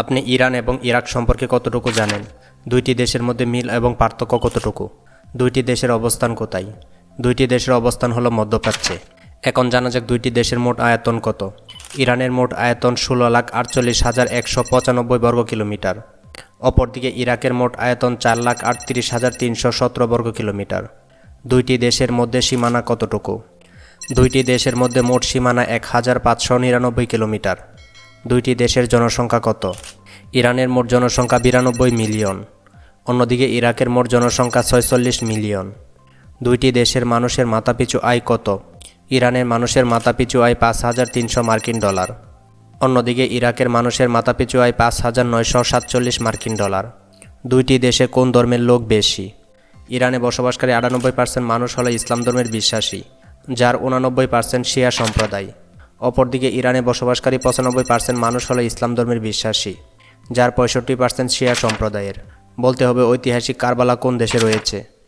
আপনি ইরান এবং ইরাক সম্পর্কে কতটুকু জানেন? দুইটি দেশের মধ্যে মিল এবং পার্থক্য কতটুকু? দুইটি দেশের অবস্থান কোথায়? দুইটি দেশের অবস্থান হলো মধ্যপ্রাচ্যে। এখন জানা যাক দুইটি দেশের মোট আয়তন কত। ইরানের মোট আয়তন ষোলো লাখ আটচল্লিশ হাজার একশো পঁচানব্বই বর্গ কিলোমিটার। অপরদিকে ইরাকের মোট আয়তন চার লাখ আটত্রিশ হাজার তিনশো সতেরো বর্গ কিলোমিটার। দুইটি দেশের মধ্যে সীমানা কতটুকু? দুইটি দেশের মধ্যে মোট সীমানা এক হাজার পাঁচশো নিরানব্বই কিলোমিটার। দুইটি দেশের জনসংখ্যা কত? ইরানের মোট জনসংখ্যা বিরানব্বই মিলিয়ন। অন্যদিকে ইরাকের মোট জনসংখ্যা ছয়চল্লিশ মিলিয়ন। দুইটি দেশের মানুষের মাথাপিছু আয় কত? ইরানের মানুষের মাথাপিছু আয় পাঁচ হাজার তিনশো মার্কিন ডলার। অন্যদিকে ইরাকের মানুষের মাথাপিছু আয় পাঁচ হাজার নয়শো সাতচল্লিশ মার্কিন ডলার। দুইটি দেশে কোন ধর্মের লোক বেশি? ইরানে বসবাসকারী আটানব্বই পার্সেন্ট মানুষ হলো ইসলাম ধর্মের বিশ্বাসী, যার উনানব্বই পার্সেন্ট শিয়া সম্প্রদায়। অপরদিকে ইরানে বসবাসকারী পঁচানব্বই পার্সেন্ট মানুষ হলো ইসলাম ধর্মের বিশ্বাসী, যার পঁয়ষট্টি পার্সেন্ট শিয়া সম্প্রদায়ের। বলতে হবে ঐতিহাসিক কারবালা কোন দেশে রয়েছে?